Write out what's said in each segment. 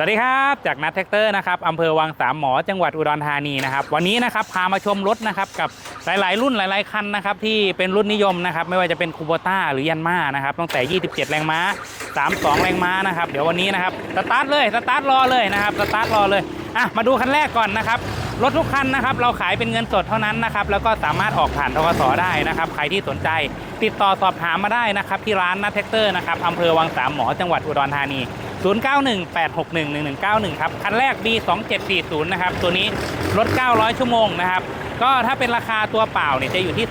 สวัสดีครับจากนัทแท็กเตอร์นะครับอำเภอวังสามหมอจังหวัดอุดรธานีนะครับวันนี้นะครับพามาชมรถนะครับกับหลาย ๆ รุ่นหลาย ๆ คันนะครับที่เป็นรุ่นนิยมนะครับไม่ว่าจะเป็นคูโบต้าหรือยันมานะครับตั้งแต่ 27 แรงม้า 32 แรงม้านะครับเดี๋ยววันนี้นะครับสตาร์ทเลยสตาร์ทรอเลยนะครับสตาร์ทรอเลยอะมาดูคันแรกก่อนนะครับรถทุกคันนะครับเราขายเป็นเงินสดเท่านั้นนะครับแล้วก็สามารถออกผ่านทกสได้นะครับใครที่สนใจติดต่อสอบถามมาได้นะครับที่ร้านนัทแท็กเตอร์นะครับอำเภอวังสามหมอจังหวัดอุดรธานี 0918611191 ครับ คันแรก B2740 นะครับ ตัวนี้รถ 900 ชั่วโมงนะครับ ก็ถ้าเป็นราคาตัวเปล่าเนี่ยจะอยู่ที่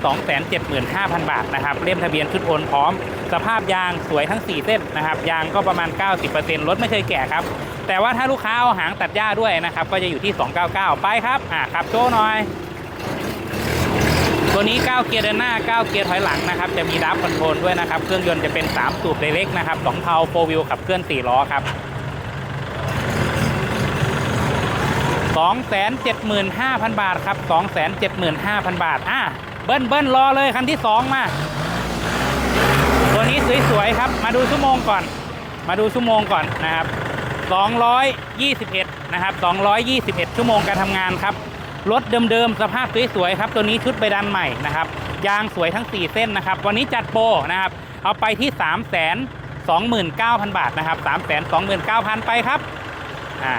275,000 บาทนะครับ เล่มทะเบียนชุดโอนพร้อม สภาพยางสวยทั้ง 4 เส้นนะครับ ยางก็ประมาณ 90%รถไม่เคยแก่ครับ แต่ว่าถ้าลูกค้าเอาหางตัดหญ้าด้วยนะครับ ก็จะอยู่ที่ 299 ไปครับ อะขับโชว์หน่อย ตัวนี้ 9 เกียร์เดินหน้า 9 เกียร์ถอยหลังนะครับ จะมีดับคอนโทรลด้วยนะครับ เครื่องยนต์จะเป็น 3 สูบเล็กนะครับ2เทาโฟวิวขับเคลื่อน 4 ล้อครับ 275,000 บาทครับ 275,000 บาท อะ เบิ้ลเบิ้ลรอเลยคันที่ 2 มา ตัวนี้สวย ๆ ครับ มาดูชั่วโมงก่อน มาดูชั่วโมงก่อนนะครับ 221 นะครับ 221 ชั่วโมงการทำงานครับ รถเดิมๆสภาพสวยๆครับ ตัวนี้ชุดใบดันใหม่นะครับ ยางสวยทั้ง 4 เส้นนะครับ วันนี้จัดโปรนะครับ เอาไปที่ 3 2 9 0 0 0 บาทนะครับ 3 2 9 0 0 0 ไปครับอ่า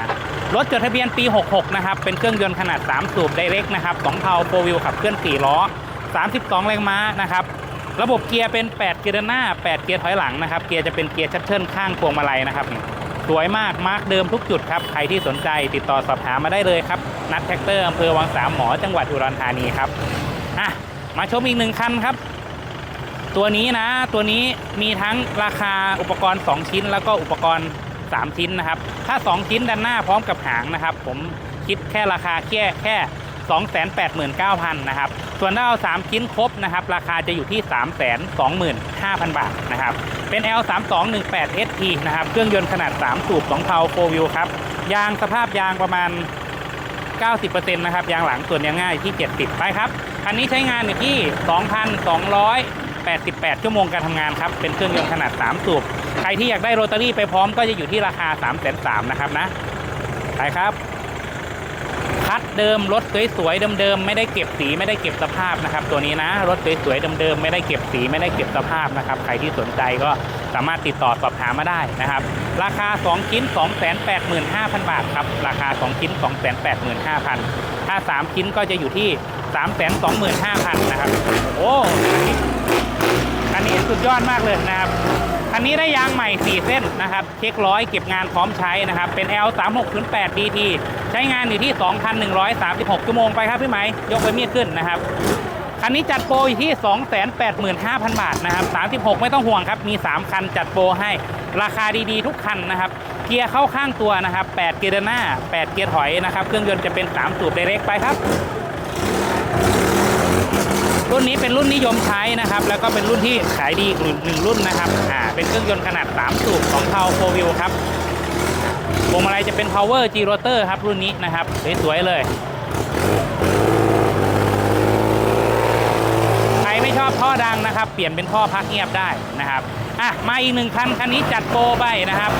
รถจดทะเบียนปี 66 นะครับ เป็นเครื่องยนต์ขนาด 3 สูบไดเรกนะครับ2เทาโฟวิวขับเคลื่อน 4 ล้อ 32 แรงม้านะครับ ระบบเกียร์เป็น 8 เกียร์หน้า 8 เกียร์ถอยหลังนะครับ เกียร์จะเป็นเกียร์ชัตเทิลข้างพวงมาลัยนะครับ สวยมากมาร์กเดิมทุกจุดครับใครที่สนใจติดต่อสอบถามมาได้เลยครับ นัดแท็กเตอร์อำเภอวังสามหมอจังหวัดอุดรธานีครับอะมาชมอีกหนึ่งคันครับ ตัวนี้นะ ตัวนี้มีทั้งราคาอุปกรณ์ 2 ชิ้น แล้วก็อุปกรณ์ 3 ชิ้นนะครับ ถ้า 2 ชิ้นด้านหน้าพร้อมกับหางนะครับ ผมคิดแค่ราคาแค่แค่ 289,000นะครับส่วนถ้าเอา 3 ชิ้นครบนะครับราคาจะอยู่ที่ 325,000 บาทนะครับเป็น L3218 ST นะครับเครื่องยนต์ขนาด 3 สูบ2เทาโฟวิวครับยางสภาพยางประมาณ 90%นะครับยางหลังส่วนยางง่ายที่ 70 ไปครับคันนี้ใช้งานอยู่ที่ 2,288 ชั่วโมงการทำงานครับเป็นเครื่องยนต์ขนาด 3 สูบใครที่อยากได้โรตารี่ไปพร้อมก็จะอยู่ที่ราคา 3 3 0 0 0นะครับนะไปครับ คัดเดิมรถสวยๆเดิมๆไม่ได้เก็บสีไม่ได้เก็บสภาพนะครับ ตัวนี้นะรถสวยๆเดิมๆไม่ได้เก็บสีไม่ได้เก็บสภาพนะครับ ใครที่สนใจก็สามารถติดต่อสอบถามมาได้นะครับ ราคา 2 ชิ้น 285,000 บาทครับ ราคา 2 ชิ้น 285,000 ถ้า 3 ชิ้นก็จะอยู่ที่ 325,000 นะครับ โอ้อันนี้สุดยอดมากเลยนะครับ คันนี้ได้ยางใหม่ 4 เส้นนะครับ เช็คร้อยเก็บงานพร้อมใช้นะครับ เป็น L 3 6 0 8 DT ใช้งานอยู่ที่ 2,136 ชั่วโมงไปครับพี่ไหม ยกไปมีดขึ้นนะครับ คันนี้จัดโปรอยู่ที่ 285,000 บาทนะครับ 36 ไม่ต้องห่วงครับ มี 3 คันจัดโปรให้ ราคาดีๆ ทุกคันนะครับ เกียร์เข้าข้างตัวนะครับ 8 เกียร์หน้า 8 เกียร์ถอยนะครับ เครื่องยนต์จะเป็น 3 สูบไดเรกไปครับ รุ่นนี้เป็นรุ่นนิยมใช้นะครับ แล้วก็เป็นรุ่นที่ขายดีอีกหนึ่งรุ่นนะครับอ่าเป็นเครื่องยนต์ขนาด 3 สูบของเทาโฟวิวครับพวงมาลัยจะเป็น power G rotor ครับรุ่นนี้นะครับสวยๆเลยใครไม่ชอบท่อดังนะครับ เปลี่ยนเป็นท่อพักเงียบได้นะครับอะมาอีกหนึ่งคันคันนี้จัดโปรไปนะครับ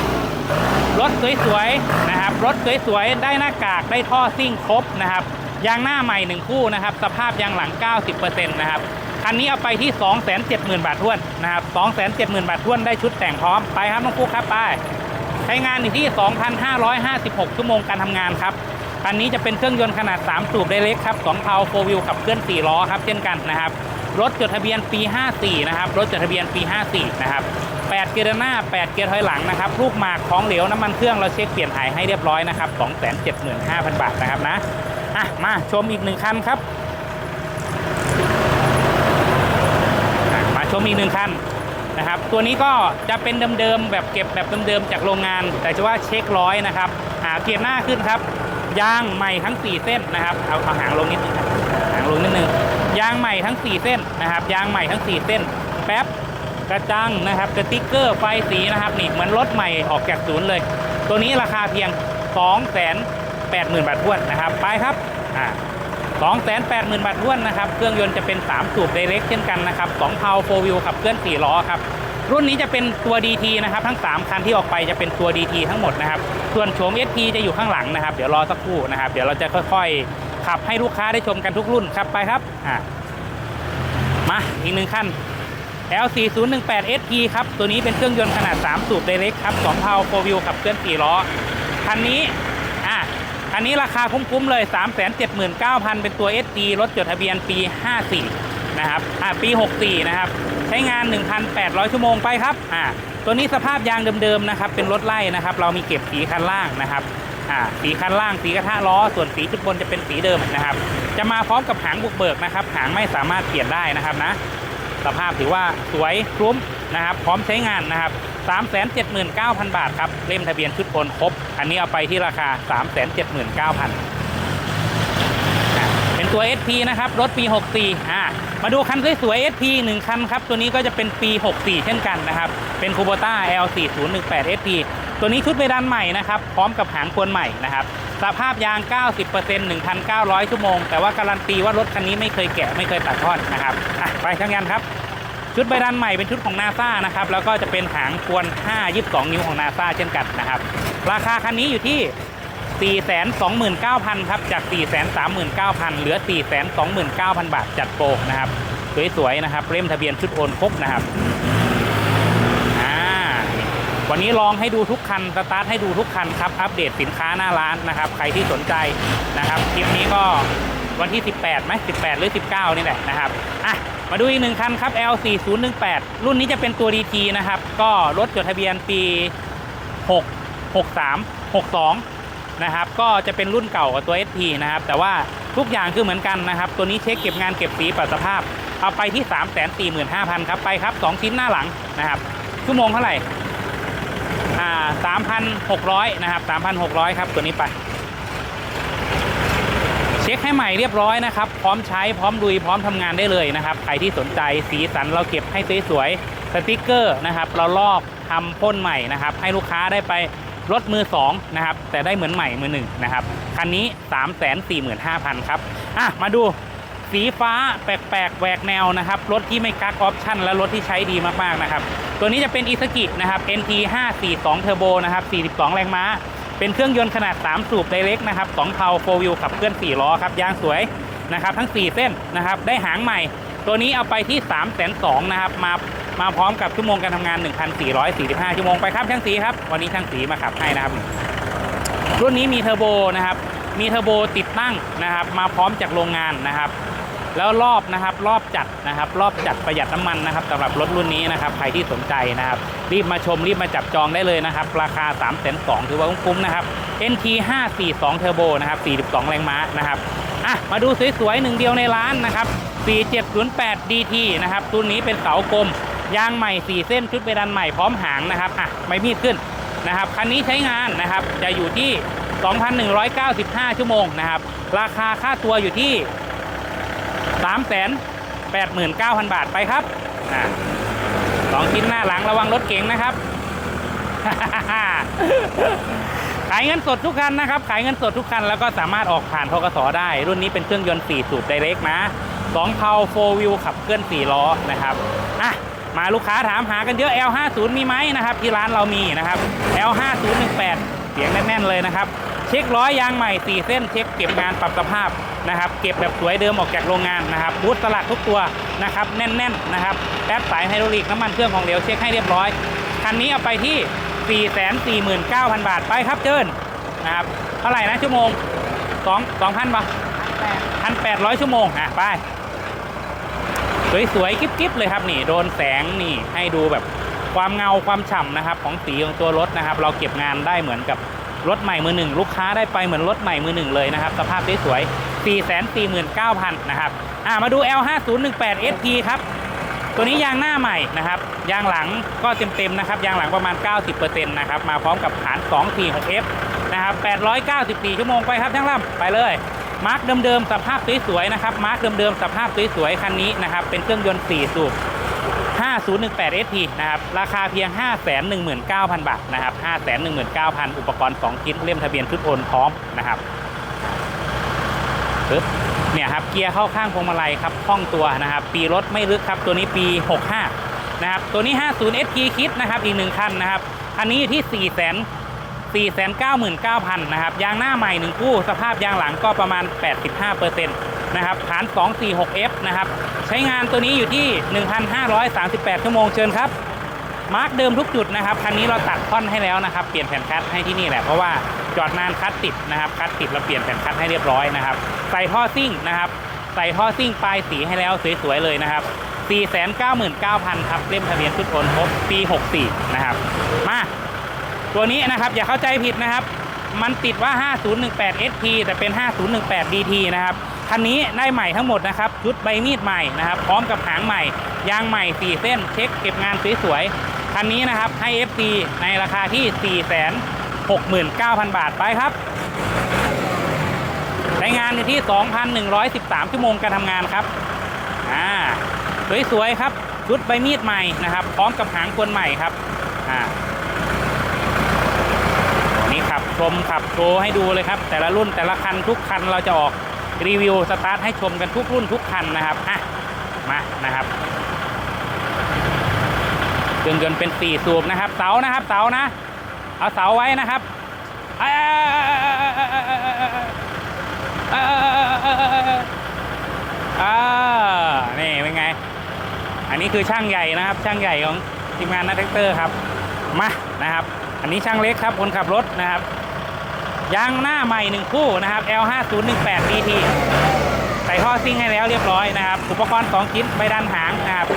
รถสวยๆนะครับรถสวยๆได้หน้ากากได้ท่อซิ่งครบนะครับ ยางหน้าใหม่หนึ่งคู่นะครับ สภาพยางหลัง 90%นะครับคันนี้เอาไปที่ 270,000 บาททวนนะครับ270,000 บาททวนได้ชุดแต่งพร้อมไปครับน้องฟุ๊กครับไปใช้งานอยู่ที่ 2,556 ชั่วโมงการทำงานครับคันนี้จะเป็นเครื่องยนต์ขนาด 3 สูบไดเล็กครับ2เทาโฟวิวขับเคลื่อน 4 ล้อครับเช่นกันนะครับรถจดทะเบียนปี 54 นะครับ รถจดทะเบียนปี 54 นะครับ 8 เกียร์หน้า 8 เกียร์ถอยหลังนะครับ ลูกหมากของเหลวน้ำมันเครื่องเราเช็คเปลี่ยนถ่ายให้เรียบร้อยนะครับ 275,000 บาทนะครับนะ อะ มาชมอีกหนึ่งคันครับ มาชมอีกหนึ่งคันนะครับ ตัวนี้ก็จะเป็นเดิมๆแบบเก็บแบบเดิมๆจากโรงงาน แต่จะว่าเช็คร้อยนะครับหาเกียร์หน้าขึ้นครับ ยางใหม่ทั้ง 4 เส้นนะครับ เอาเอาหางลงนิดนึงหางลงนิดนึง ยางใหม่ทั้ง 4 เส้นนะครับ ยางใหม่ทั้ง 4 เส้น แป๊บกระจังนะครับกระติ๊กเกอร์ไฟสีนะครับนี่เหมือนรถใหม่ออกจากศูนย์เลย ตัวนี้ราคาเพียง2 8 0 0 0 80,000 บาททวนนะครับไปครับอ่า280,000 บาททวนนะครับ เครื่องยนต์จะเป็น 3 สูบไดเรกเช่นกันนะครับ2เทาโฟวิวขับเคลื่อน 4 ล้อครับ รุ่นนี้จะเป็นตัว DT นะครับ ทั้ง 3 คันที่ออกไปจะเป็นตัว DT ทั้งหมดนะครับ ส่วนโฉม SP จะอยู่ข้างหลังนะครับ เดี๋ยวรอสักครู่นะครับ เดี๋ยวเราจะค่อยๆ ขับให้ลูกค้าได้ชมกันทุกรุ่นครับไปครับอะมาอีกหนึ่งคัน L4018 SP ครับ ตัวนี้เป็นเครื่องยนต์ขนาด 3 สูบ Direct ครับ2เพาโฟวิวขับเคลื่อน 4 ล้อ คันนี้ นนี้ราคาคุ้มๆเลย 379,000 เป็นตัว SD รถจดทะเบียนปี 54 นะครับอะปี 64 นะครับ ใช้งาน 1,800 ชั่วโมงไปครับอะตัวนี้สภาพยางเดิมๆนะครับ เป็นรถไล่นะครับ เรามีเก็บสีคันล่างนะครับอ่าสีคันล่างสีกระทะล้อ ส่วนสีชุดบนจะเป็นสีเดิมนะครับ จะมาพร้อมกับหางบุกเบิกนะครับ หางไม่สามารถเปลี่ยนได้นะครับนะ สภาพถือว่าสวยคลุ้มนะครับ พร้อมใช้งานนะครับ 379,000 บาทครับ เล่มทะเบียนชุดโอนครบ อันนี้เอาไปที่ราคา 379,000อะเป็นตัว SP นะครับ รถปี 64 อ่า มาดูคันสวยๆ SP 1 คันครับ ตัวนี้ก็จะเป็นปี 64 เช่นกันนะครับ เป็นคูโบต้า L4018 SP ตัวนี้ชุดเบดันใหม่นะครับ พร้อมกับหางควนใหม่นะครับ สภาพยาง 90% 1,900 ชั่วโมง แต่ว่าการันตีว่ารถคันนี้ไม่เคยแกะไม่เคยตัดท่อนนะครับ ไปช่างยันครับ ชุดใบดันใหม่เป็นชุดของนาซานะครับแล้วก็จะเป็นหางควน 5 22 นิ้วของนาซาเช่นกันนะครับ ราคาคันนี้อยู่ที่ 429,000 ครับ จาก 439,000 เหลือ 429,000 บาทจัดโปรนะครับ สวยๆนะครับเล่มทะเบียนชุดโอนครบนะครับวันนี้ลองให้ดูทุกคัน สตาร์ทให้ดูทุกคันครับ อัปเดตสินค้าหน้าร้านนะครับ ใครที่สนใจนะครับ คลิปนี้ก็ วันที่ 18ไหม18 หรือ 19 นี่แหละนะครับอะมาดูอีกหนึ่งคันครับ L4018 รุ่นนี้จะเป็นตัว DT นะครับ ก็รถจดทะเบียนปี 6 63 62 นะครับ ก็จะเป็นรุ่นเก่ากว่าตัว SP นะครับ แต่ว่าทุกอย่างคือเหมือนกันนะครับ ตัวนี้เช็คเก็บงานเก็บสีปรับสภาพ เอาไปที่ 345,000 ครับ ไปครับ 2 ชิ้นหน้าหลังนะครับ ชั่วโมงเท่าไหร่ อ่า 3,600 นะครับ 3,600 ครับ ตัวนี้ไป เช็คให้ใหม่เรียบร้อยนะครับ พร้อมใช้พร้อมลุยพร้อมทำงานได้เลยนะครับใครที่สนใจสีสันเราเก็บให้สวยๆสติกเกอร์นะครับ เราลอกทำพ่นใหม่นะครับ ให้ลูกค้าได้ไปรถมือ2นะครับแต่ได้เหมือนใหม่มือหนึ่งนะครับคันนี้ 345,000 ครับอะมาดูสีฟ้าแปลกๆแหวกแนวนะครับ รถที่ไม่กักออปชั่นและรถที่ใช้ดีมากๆนะครับ ตัวนี้จะเป็นอิสกินะครับ NT 542 Turbo นะครับ 42 แรงม้า เป็นเครื่องยนต์ขนาด 3 สูบไดเรกนะครับ2เพาโฟวิวขับเคลื่อน 4 ล้อครับยางสวยนะครับทั้ง 4 เส้นนะครับได้หางใหม่ ตัวนี้เอาไปที่ 3 2 0 0 0นะครับมามาพร้อมกับชั่วโมงการทำงาน 1,445 ชั่วโมงไปครับช่างสีครับ วันนี้ช่างสีมาขับให้นะครับ รุ่นนี้มีเทอร์โบนะครับมีเทอร์โบติดตั้งนะครับมาพร้อมจากโรงงานนะครับ แล้วรอบนะครับรอบจัดนะครับ รอบจัดประหยัดน้ำมันนะครับสำหรับรถรุ่นนี้นะครับใครที่สนใจนะครับ รีบมาชมรีบมาจับจองได้เลยนะครับ ราคา3 2 0 0 0ถือว่าคุ้มนะครับ NT 542 Turbo นะครับ 42 แรงม้านะครับอะมาดูสวยๆหนึ่งเดียวในร้านนะครับ 4708 DT นะครับตัวนี้เป็นเสากลมยางใหม่ 4 เส้นชุดเบดันใหม่พร้อมหางนะครับอะไม่มีขึ้นนะครับคันนี้ใช้งานนะครับจะอยู่ที่ 2,195 ชั่วโมงนะครับราคาค่าตัวอยู่ที่ 389,000บาทไปครับสองชิ้นหน้าหลังระวังรถเก๋งนะครับ ขายเงินสดทุกคันนะครับ ขายเงินสดทุกคัน แล้วก็สามารถออกผ่านทกสได้ รุ่นนี้เป็นเครื่องยนต์4สูบไดเรกนะ2เพาโฟวิวขับเคลื่อน4ล้อนะครับอะมาลูกค้าถามหากันเยอะ L50 มีไหมนะครับ ที่ร้านเรามีนะครับ L5018 เสียงแน่นๆเลยนะครับ เช็คล้อยางใหม่ 4 เส้น เช็คเก็บงานปรับสภาพ นะครับ เก็บแบบสวยเดิมออกจากโรงงานนะครับบูทสลักทุกตัวนะครับแน่นๆนนะครับแป๊บสายไฮดรอลิกน้ำมันเครื่องของเหลวเช็คให้เรียบร้อย คันนี้เอาไปที่ 449,000 บาทไปครับเจินนะครับเท่าไหร่นะชั่วโมง 2 2,000ป่ะ1,800 ชั่วโมงอะไปสวยๆกิ๊บๆเลยครับนี่โดนแสงนี่ให้ดูแบบความเงาความฉ่ำนะครับของสีของตัวรถนะครับ เราเก็บงานได้เหมือนกับรถใหม่มือหนึ่งลูกค้าได้ไปเหมือนรถใหม่มือหนึ่งเลยนะครับ สภาพสวย 449,000นะครับอ่ามาดู L5018 SP ครับ ตัวนี้ยางหน้าใหม่นะครับ ยางหลังก็เต็มๆนะครับ ยางหลังประมาณ 90%นะครับ มาพร้อมกับฐาน 246F นะครับ894 ชั่วโมงไปครับทั้งลำไปเลย มาร์กเดิมๆสภาพสวยๆนะครับ มาร์กเดิมๆสภาพสวยๆคันนี้นะครับ เป็นเครื่องยนต์ 4 สูบ5018 SP นะครับ ราคาเพียง 519,000 บาทนะครับ 519,000 อุปกรณ์ 2 ชิ้น เล่มทะเบียนชุดโอนพร้อมนะครับ ปึ๊บเนี่ยครับเกียร์เข้าข้างพวงมาลัยครับคล่องตัวนะครับ ปีรถไม่ลึกครับตัวนี้ปี 65 นะครับ ตัวนี้ 50 ST คิดนะครับอีกหนึ่งคันนะครับคันนี้อยู่ที่ 4 0 0 0 0 4 9 9 0 0 0 นะครับ ยางหน้าใหม่ 1 คู่ สภาพยางหลังก็ประมาณ 85%นะครับฐาน 246F นะครับ ใช้งานตัวนี้อยู่ที่ 1,538 ชั่วโมงเชิญครับ มาร์กเดิมทุกจุดนะครับ คันนี้เราตัดท่อนให้แล้วนะครับ เปลี่ยนแผ่นคัดให้ที่นี่แหละ เพราะว่า จอดนานคัดติดนะครับคัดติดเราเปลี่ยนแผ่นคัดให้เรียบร้อยนะครับ ใส่ท่อซิ่งนะครับ ใส่ท่อซิ่งปลายสีให้แล้วสวยๆเลยนะครับ 499,000ครับเล่มทะเบียนชุดโอนครบปี 64 นะครับ มาตัวนี้นะครับอย่าเข้าใจผิดนะครับ มันติดว่า 5018 SP แต่เป็น 5018 DT นะครับคันนี้ได้ใหม่ทั้งหมดนะครับชุดใบมีดใหม่นะครับ พร้อมกับหางใหม่ ยางใหม่ 4 เส้น เช็คเก็บงานสวยๆคันนี้นะครับให้ FC ในราคาที่ 69,000 บาทไปครับใช้งานอยู่ที่ 2,113 ชั่วโมงการทำงานครับอ่าสวยๆครับชุดใบมีดใหม่นะครับ พร้อมกับหางควนใหม่ครับอ่าวันนี้ขับชมขับโชว์ให้ดูเลยครับ แต่ละรุ่นแต่ละคันทุกคันเราจะออกรีวิวสตาร์ทให้ชมกันทุกรุ่นทุกคันนะครับอะมานะครับเครื่องยนต์เป็นสี่สูบนะครับเสานะครับเสานะ เอาเสาไว้นะครับอ่านี่เป็นไง อันนี้คือช่างใหญ่นะครับ ช่างใหญ่ของทีมงานนัทแท็กเตอร์ครับ มานะครับ อันนี้ช่างเล็กครับ คนขับรถนะครับยางหน้าใหม่หนึ่งคู่นะครับ L5018 DT ใส่ท่อซิ่งให้แล้วเรียบร้อยนะครับ อุปกรณ์ 2 ชิ้นใบดันหางนะครับ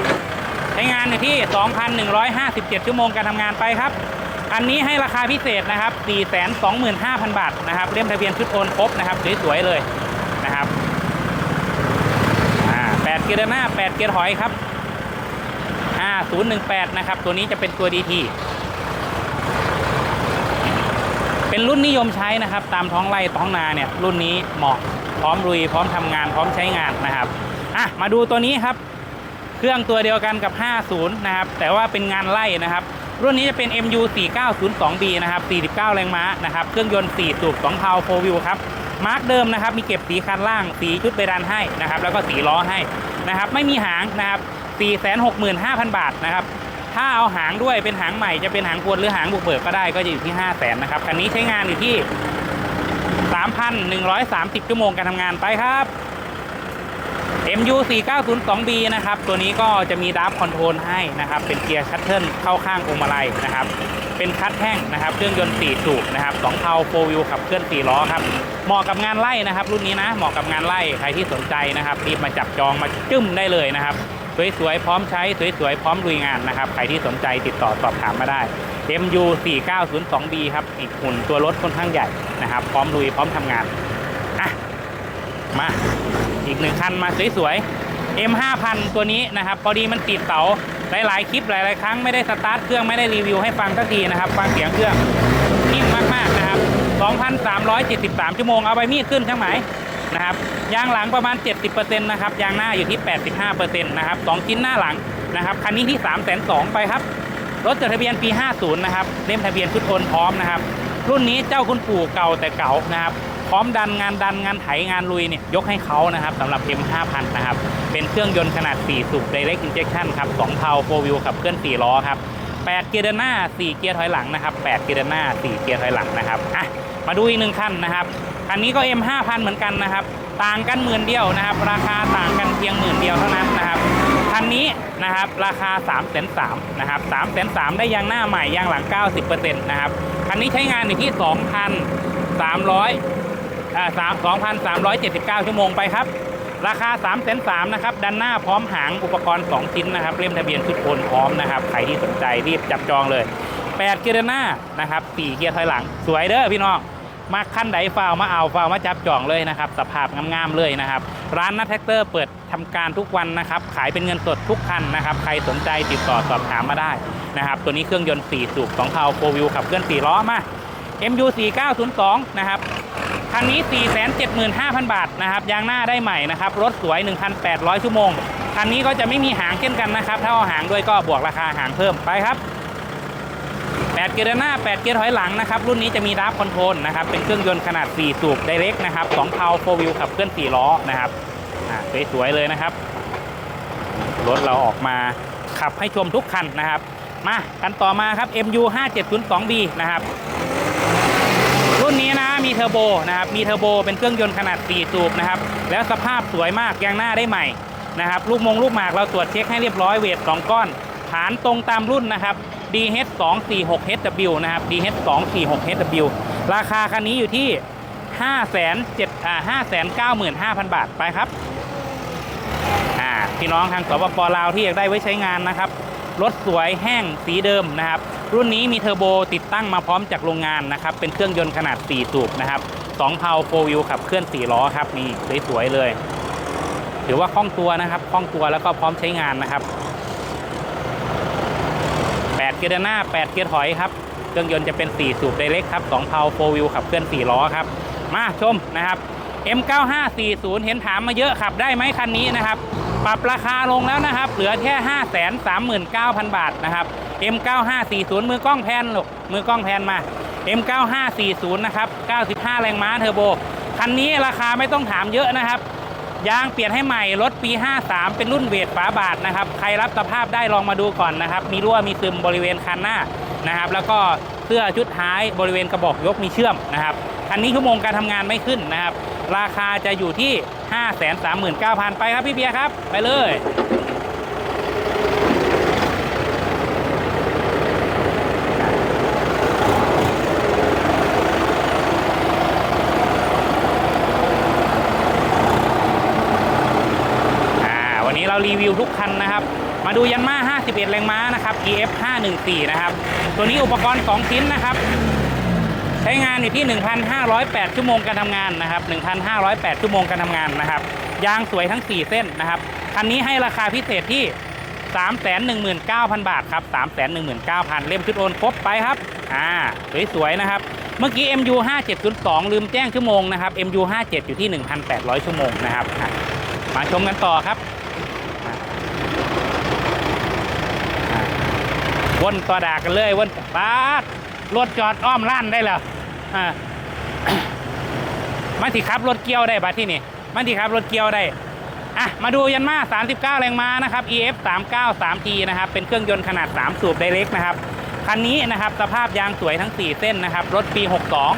ใช้งานอยู่ที่ 2,157 ชั่วโมงการทำงานไปครับ อันนี้ให้ราคาพิเศษนะครับ 425,000 บาทนะครับเล่มทะเบียนชุดโอนครบนะครับสวยๆเลยนะครับอ่า8เกียร์หน้า 8 เกียร์ถอยครับ 5018 นะครับ ตัวนี้จะเป็นตัว DT เป็นรุ่นนิยมใช้นะครับ ตามท้องไร่ท้องนาเนี่ยรุ่นนี้เหมาะพร้อมลุยพร้อมทำงานพร้อมใช้งานนะครับอะมาดูตัวนี้ครับ เครื่องตัวเดียวกันกับ 50 นะครับ แต่ว่าเป็นงานไล่นะครับ รุ่นนี้จะเป็น MU 4902B นะครับ 49 แรงม้านะครับ เครื่องยนต์ 4 สูบ2เพาโฟวิวครับ มาร์กเดิมนะครับ มีเก็บสีคันล่าง สีชุดเบดันให้นะครับ แล้วก็สีล้อให้นะครับ ไม่มีหางนะครับ 465,000 บาทนะครับ ถ้าเอาหางด้วย เป็นหางใหม่ จะเป็นหางพวนหรือหางบุกเบิกก็ได้ ก็จะอยู่ที่ 5 0 0 0 0นนะครับ คันนี้ใช้งานอยู่ที่ 3,130 ชั่วโมงการทำงานไปครับ MU 4902B นะครับ ตัวนี้ก็จะมีดับคอนโทรลให้นะครับ เป็นเกียร์ชัตเทิลเข้าข้างพวงมาลัยนะครับ เป็นคัดแท่งนะครับ เครื่องยนต์4สูบนะครับ2เพาโฟวิวขับเคลื่อน4ล้อครับ เหมาะกับงานไล่นะครับ รุ่นนี้นะ เหมาะกับงานไล่ ใครที่สนใจนะครับ รีบมาจับจองมาจึ้มได้เลยนะครับ สวยๆ พร้อมใช้ สวยๆ พร้อมลุยงานนะครับ ใครที่สนใจติดต่อสอบถามมาได้ MU 4902B ครับ อีกหุ่นตัวรถค่อนข้างใหญ่นะครับ พร้อมลุย พร้อมทำงาน อะ มา อีกหนึ่งคันมาสวยๆ M5000 ตัวนี้นะครับ พอดีมันติดเสาหลายๆ คลิปหลายๆ ครั้งไม่ได้สตาร์ทเครื่องไม่ได้รีวิวให้ฟังสักทีนะครับ ฟังเสียงเครื่องนิ่มมากๆนะครับ 2,373 ชั่วโมงเอาใบมีดขึ้นช่างไหมนะครับยางหลังประมาณ 70%นะครับยางหน้าอยู่ที่ 85%นะครับ2ชิ้นหน้าหลังนะครับคันนี้ที่ 3 2 0 0 0ไปครับรถจดทะเบียนปี 50 นะครับเล่มทะเบียนชุดโอนพร้อมนะครับรุ่นนี้เจ้าคุณปู่เก่าแต่เก่านะครับ พร้อมดันงานดันงานไถงานลุยเนี่ยยกให้เขานะครับสำหรับ M5000 นะครับ เป็นเครื่องยนต์ขนาด 4 สูบ Direct Injection ครับ2เพา4 Wheel ขับเคลื่อน 4 ล้อครับ8 เกียร์เดินหน้า 4 เกียร์ถอยหลังนะครับ8เกียร์เดินหน้า 4 เกียร์ถอยหลังนะครับอะมาดูอีกหนึ่งคันนะครับคันนี้ก็ M5000 เหมือนกันนะครับต่างกันหมื่นเดียวนะครับ ราคาต่างกันเพียงหมื่นเดียวเท่านั้นนะครับคันนี้นะครับราคา3ามแสนสามนะครับสามแสนสามได้ยางหน้าใหม่ยางหลัง 90%นะครับคันนี้ใช้งานอยู่ที่ 2,300อ่า สามสองพันสามร้อยเจ็ดสิบเก้าชั่วโมงไปครับ ราคา3ามแสนสามนะครับดันหน้าพร้อมหางอุปกรณ์ 2 ชิ้นนะครับ เล่มทะเบียนชุดโอนพร้อมนะครับ ใครที่สนใจรีบจับจองเลย 8 เกียร์หน้านะครับ4เกียร์ถอยหลัง สวยเด้อพี่น้องมาขั้นใดฟาวมาเอาฟาวมาจับจองเลยนะครับ สภาพงามๆเลยนะครับ ร้านนัทแท็กเตอร์เปิดทำการทุกวันนะครับ ขายเป็นเงินสดทุกคันนะครับ ใครสนใจติดต่อสอบถามมาได้นะครับ ตัวนี้เครื่องยนต์4สูบ2เพาโฟวิวขับเคลื่อน4ล้อมา MU 4902นะครับ คันนี้ 475,000 บาทนะครับยางหน้าได้ใหม่นะครับรถสวย 1,800 ชั่วโมง คันนี้ก็จะไม่มีหางเช่นกันนะครับ ถ้าเอาหางด้วยก็บวกราคาหางเพิ่มไปครับ 8 เกียร์หน้า 8 เกียร์ถอยหลังนะครับ รุ่นนี้จะมีดับคอนโทรลนะครับ เป็นเครื่องยนต์ขนาด 4 สูบไดเรกนะครับ2เพาโฟวิวขับเคลื่อน 4 ล้อนะครับสวยๆเลยนะครับ รถเราออกมาขับให้ชมทุกคันนะครับ มากันต่อมาครับ MU 5702B นะครับ มีเทอร์โบนะครับมีเทอร์โบเป็นเครื่องยนต์ขนาด 4 สูบนะครับแล้วสภาพสวยมากยางหน้าได้ใหม่นะครับลูกมงลูกหมากเราตรวจเช็คให้เรียบร้อยเวท2ก้อนฐานตรงตามรุ่นนะครับ DH 2 4 6 HW นะครับ DH 2 4 6 HW ราคาคันนี้อยู่ที่ 5 7 0อ่า595,000 บาทไปครับพี่น้องทางสปปลาวที่อยากได้ไว้ใช้งานนะครับ รถสวยแห้งสีเดิมนะครับ รุ่นนี้มีเทอร์โบติดตั้งมาพร้อมจากโรงงานนะครับ เป็นเครื่องยนต์ขนาด 4 สูบนะครับ2เพาโฟวิวขับเคลื่อน 4 ล้อครับนี่สวยๆเลย ถือว่าคล่องตัวนะครับคล่องตัวแล้วก็พร้อมใช้งานนะครับ 8 เกียร์หน้า 8 เกียร์ถอยครับ เครื่องยนต์จะเป็น 4 สูบไดเรกครับ2เพาโฟวิวขับเคลื่อน 4 ล้อครับ มาชมนะครับ M9540 เห็นถามมาเยอะขับได้ไหมคันนี้นะครับ ปรับราคาลงแล้วนะครับ เหลือแค่ 539,000 บาทนะครับ M9540 มือกล้องแพนลูกมือกล้องแพนมา M9540 นะครับ 95 แรงม้าเทอร์โบ คันนี้ราคาไม่ต้องถามเยอะนะครับ ยางเปลี่ยนให้ใหม่ รถปี 53 เป็นรุ่นเวทฝาบาทนะครับ ใครรับสภาพได้ลองมาดูก่อนนะครับ มีรั่วมีซึมบริเวณคันหน้านะครับ แล้วก็เสื้อชุดท้ายบริเวณกระบอกยกมีเชื่อมนะครับ คันนี้ชั่วโมงการทำงานไม่ขึ้นนะครับ ราคาจะอยู่ที่ 539,000 ไปครับพี่เบียร์ครับ ไปเลยวันนี้เรารีวิวทุกคันนะครับ มาดูยันมา51 แรงม้านะครับ EF 514 นะครับ ตัวนี้อุปกรณ์ 2 ชิ้นนะครับ ใช้งานอยู่ที่ 1,508 ชั่วโมงการทำงานนะครับ 1,508 ชั่วโมงการทำงานนะครับ ยางสวยทั้ง 4 เส้นนะครับ คันนี้ให้ราคาพิเศษที่ 319,000 บาทครับ 319,000 เล่มชุดโอนครบไปครับ อ่า สวยๆ นะครับ เมื่อกี้ MU 5702 ลืมแจ้งชั่วโมงนะครับ MU 57 อยู่ที่ 1,800 ชั่วโมงนะครับ มาชมกันต่อครับวนต่อดากันเลยวนปาดรถจอดอ้อมล้านได้เหร อ่ามันที่ขับรถเกี่ยวได้บัดที่นี่มันที่ขับรถเกี่ยวได้อะมาดูยันมา 39 แรงม้านะครับ EF 39 3T นะครับ เป็นเครื่องยนต์ขนาด 3 สูบไดเรกนะครับ คันนี้นะครับ สภาพยางสวยทั้ง 4 เส้นนะครับ รถปี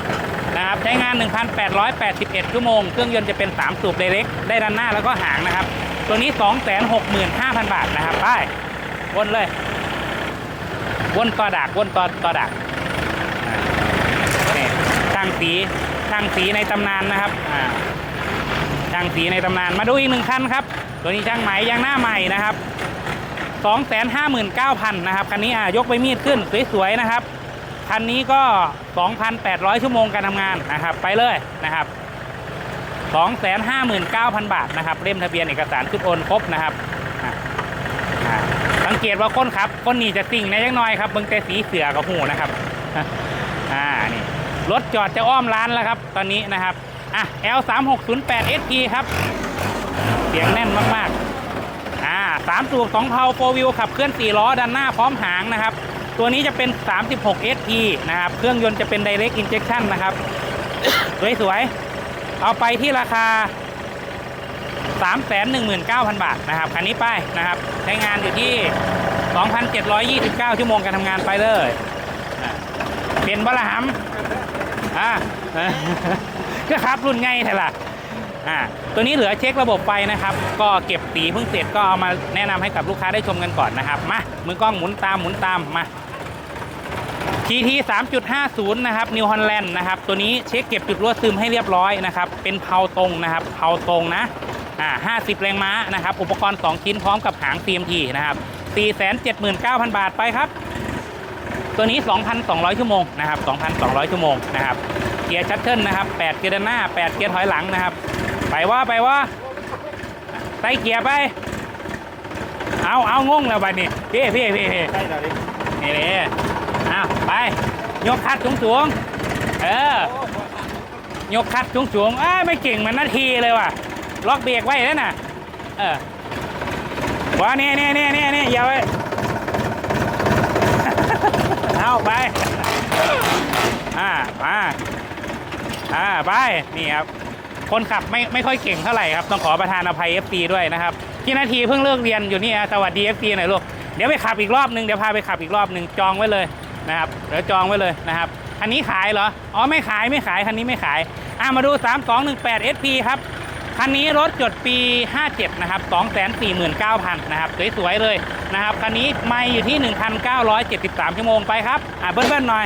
62 นะครับ ใช้งาน 1,881 ชั่วโมง เครื่องยนต์จะเป็น 3 สูบไดเรกได้ด้านหน้าแล้วก็หางนะครับ ตัวนี้ 265,000 บาทนะครับ ไป วนเลย วนต่อดัก วนต่อต่อดักอ่านี่ช่างสีช่างสีในตำนานนะครับอ่าช่างสีในตำนานมาดูอีกหนึ่งคันครับ ตัวนี้ช่างไหมยางหน้าใหม่นะครับ259,000นะครับคันนี้อะยกไปมีดขึ้นสวยๆนะครับคันนี้ก็ 2,800 ชั่วโมงการทำงานนะครับ ไปเลยนะครับ259,000 บาทนะครับเล่มทะเบียนเอกสารชุดโอนครบนะครับสังเกตว่าคนขับคนนี้จะสิ่งในยังน้อยครับเบิ่งแต่สีเสือกับหูนะครับอ่านี่ รถจอดจะอ้อมร้านแล้วครับ ตอนนี้นะครับ อะ L 3 6 0 8 SP ครับ เสียงแน่นมากๆ อ่าสามสูบสองเพาโฟวิวขับเคลื่อนสี่ล้อด้านหน้าพร้อมหางนะครับ ตัวนี้จะเป็น 36 SP นะครับ เครื่องยนต์จะเป็น Direct Injection นะครับ สวยๆ เอาไปที่ราคา 319,000 บาทนะครับ คันนี้ไปนะครับ ใช้งานอยู่ที่ 2,729 ชั่วโมงการทำงานไปเลย เปลี่ยนบละหำ อ่าก็ครับรุ่นไงเถอะล่ะอ่าตัวนี้เหลือเช็คระบบไฟนะครับ ก็เก็บสีเพิ่งเสร็จก็เอามาแนะนำให้กับลูกค้าได้ชมกันก่อนนะครับ มา มือกล้องหมุนตามหมุนตามมา TT 3.50 นะครับนิวฮอลแลนด์นะครับ ตัวนี้เช็คเก็บจุดรั่วซึมให้เรียบร้อยนะครับ เป็นเพาตรงนะครับเพาตรงนะอ่า50 แรงม้านะครับ อุปกรณ์ 2 ชิ้นพร้อมกับหาง CMT นะครับ 479,000 บาทไปครับ ตัวนี้ 2,200 ชั่วโมงนะครับ 2,200 ชั่วโมงนะครับ เกียร์ชัตเทิลนะครับ 8 เกียร์ด้านหน้า 8 เกียร์ถอยหลังนะครับ ไปว่าไปว่าใส่เกียร์ไป เอาเอางงแล้วบัดนี้พี่พี่พี่พี่ใช่เราดินี่เลยเอาไป ยกคัดสูงสูงๆเออ ยกคัดสูงสูงๆอ้าไม่เก่งเหมือนนาทีเลยว่ะ ล็อกเบรกไว้แล้วน่ะ เออว่าเนี่ยเนี่ยเนี่ยเนี่ยเนี่ยอย่าไว้ เอาไป อ่ามาอ่าไป นี่ครับ คนขับไม่ไม่ค่อยเก่งเท่าไหร่ครับ ต้องขอประธานอภัย FC ด้วยนะครับพี่นาทีเพิ่งเลิกเรียนอยู่นี่ฮะสวัสดี FC หน่อยลูก เดี๋ยวไปขับอีกรอบนึง เดี๋ยวพาไปขับอีกรอบนึงจองไว้เลยนะครับ เดี๋ยวจองไว้เลยนะครับ คันนี้ขายเหรอ อ๋อไม่ขายไม่ขายคันนี้ไม่ขาย อะมาดู 3218 SP ครับ คันนี้รถจดปี 57 นะครับ 249,000 นะครับ สวย ๆ เลยนะครับ คันนี้ไม่อยู่ที่ 1,973 ชั่วโมงไปครับ อะเบิ้ลๆหน่อย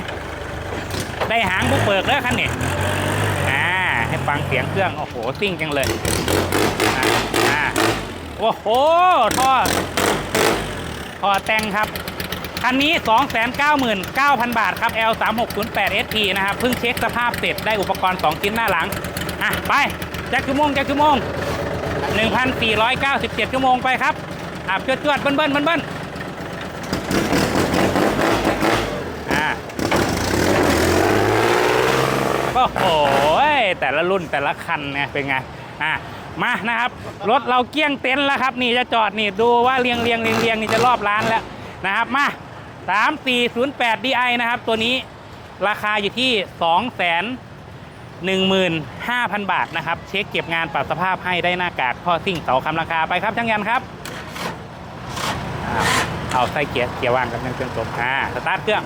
ได้หางบุกเบิกแล้วคันนี้ อ่า ให้ฟังเสียงเครื่อง โอ้โหซิ่งจังเลย อ่าอ่าโอ้โห ท่อพอแต่งครับ คันนี้ 299,000 บาทครับ L 3 6 0 8 SP นะครับ เพิ่งเช็คสภาพเสร็จ ได้อุปกรณ์ 2 ชิ้นหน้าหลัง อะ ไป แจ็คชั่วโมงแจ็คชั่วโมง1,497 ชั่วโมงไปครับอะจวดจวดๆเบิ้ลเบิ้ลเบิ้ลเบิ้ลอะโอ้โหแต่ละรุ่นแต่ละคันเนี่ยเป็นไงอะมานะครับรถเราเกี้ยงเต็นท์แล้วครับ นี่จะจอดนี่ดูว่าเรียงเรียงเรียงเรียงนี่จะรอบร้านแล้วนะครับมา 3408 DI นะครับ ตัวนี้ราคาอยู่ที่ 2 15,000 บาทนะครับ เช็คเก็บงานปรับสภาพให้ได้หน้ากากข้อซิ่งเสาคำราคาไปครับช่างยันครับเอาใส่เกียร์เกียร์ว่างกับเครื่องสมอ่าสตาร์ทเครื่อง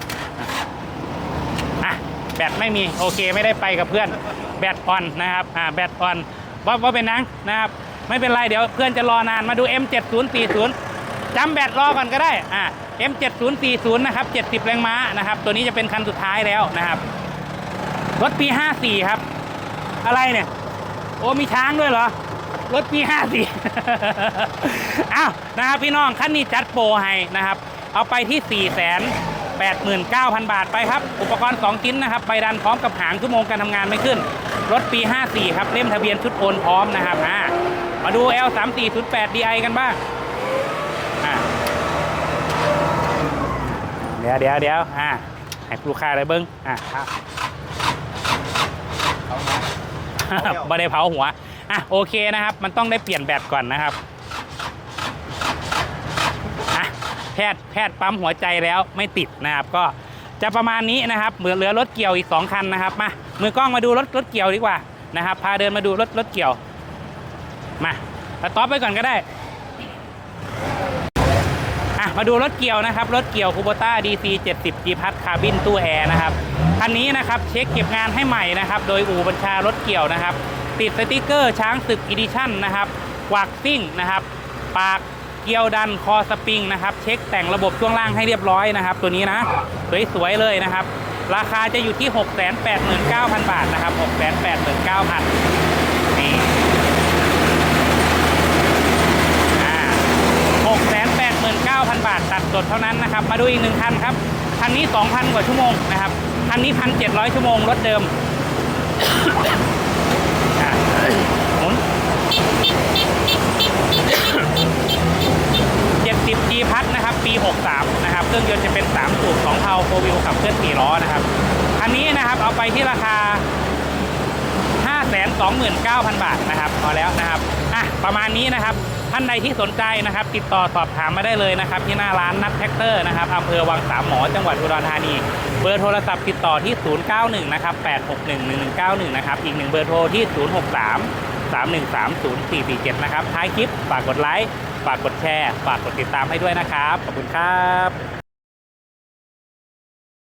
อะแบตไม่มีโอเคไม่ได้ไปกับเพื่อนแบตออนนะครับอ่าแบตออนว่าว่าเป็นนังนะครับไม่เป็นไรเดี๋ยวเพื่อนจะรอนานมาดู M7040 จำแบตรอก่อนก็ได้อ่า M7040 นะครับ70แรงม้านะครับตัวนี้จะเป็นคันสุดท้ายแล้วนะครับ รถปี 54 ครับ อะไรเนี่ย โอ้มีช้างด้วยเหรอ รถปี 54 อ้าวนะครับพี่น้องคันนี้จัดโปรให้นะครับ เอาไปที่4 8 9 0 0 0 บาทไปครับ อุปกรณ์ 2 ชิ้นนะครับใบดันพร้อมกับหางชั่วโมงการทำงานไม่ขึ้น รถปี 54 ครับ เล่มทะเบียนชุดโอนพร้อมนะครับอ่ามาดู L 3 4 0 8 DI กันบ้างเดี๋ยวเดี๋ยวเดี๋ยวอ่าให้ลูกค้าเลยเบิ้งอ่า ครับบ่ได้เผาหัวอะโอเคนะครับ มันต้องได้เปลี่ยนแบตก่อนนะครับอะแพทย์แพทย์ปั๊มหัวใจแล้วไม่ติดนะครับ ก็จะประมาณนี้นะครับเหลือเหลือรถเกี่ยวอีก 2 คันนะครับมามือกล้องมาดูรถรถเกี่ยวดีกว่านะครับ พาเดินมาดูรถรถเกี่ยว มาสต็อปไปก่อนก็ได้อะมาดูรถเกี่ยวนะครับ รถเกี่ยวคูโบต้า DC 70 G พัทคาบินตู้แอร์นะครับ คันนี้นะครับเช็คเก็บงานให้ใหม่นะครับ โดยอู่บัญชารถเกี่ยวนะครับ ติดสติกเกอร์ช้างศึกอีดิชั่นนะครับกวักซิ่งนะครับ ปากเกี่ยวดันคอสปริงนะครับเช็คแต่งระบบช่วงล่างให้เรียบร้อยนะครับ ตัวนี้นะสวยๆเลยนะครับ ราคาจะอยู่ที่ 689,000 บาทนะครับ 689,000นี่อ่า689,000 บาทตัดสดเท่านั้นนะครับ มาดูอีกหนึ่งคันครับ คันนี้ 2,000 กว่าชั่วโมงนะครับ คันนี้1,700ชั่วโมงรถเดิมหมุน70 G พัทนะครับ ปี63นะครับเครื่องยนต์จะเป็น3สูบ2เทาโฟวิวขับเคลื่อน4ล้อนะครับคันนี้นะครับเอาไปที่ราคา529,000 บาทนะครับพอแล้วนะครับอะประมาณนี้นะครับ ท่านใดที่สนใจนะครับ ติดต่อสอบถามมาได้เลยนะครับ ที่หน้าร้านนัดแท็กเตอร์นะครับอำเภอวังสามหมอจังหวัดอุดรธานี เบอร์โทรศัพท์ติดต่อที่ 091 นะครับ 861 1191 นะครับ อีกหนึ่งเบอร์โทรที่ 063 313 0447 นะครับ ท้ายคลิป ฝากกดไลค์ ฝากกดแชร์ ฝากกดติดตามให้ด้วยนะครับ ขอบคุณครับ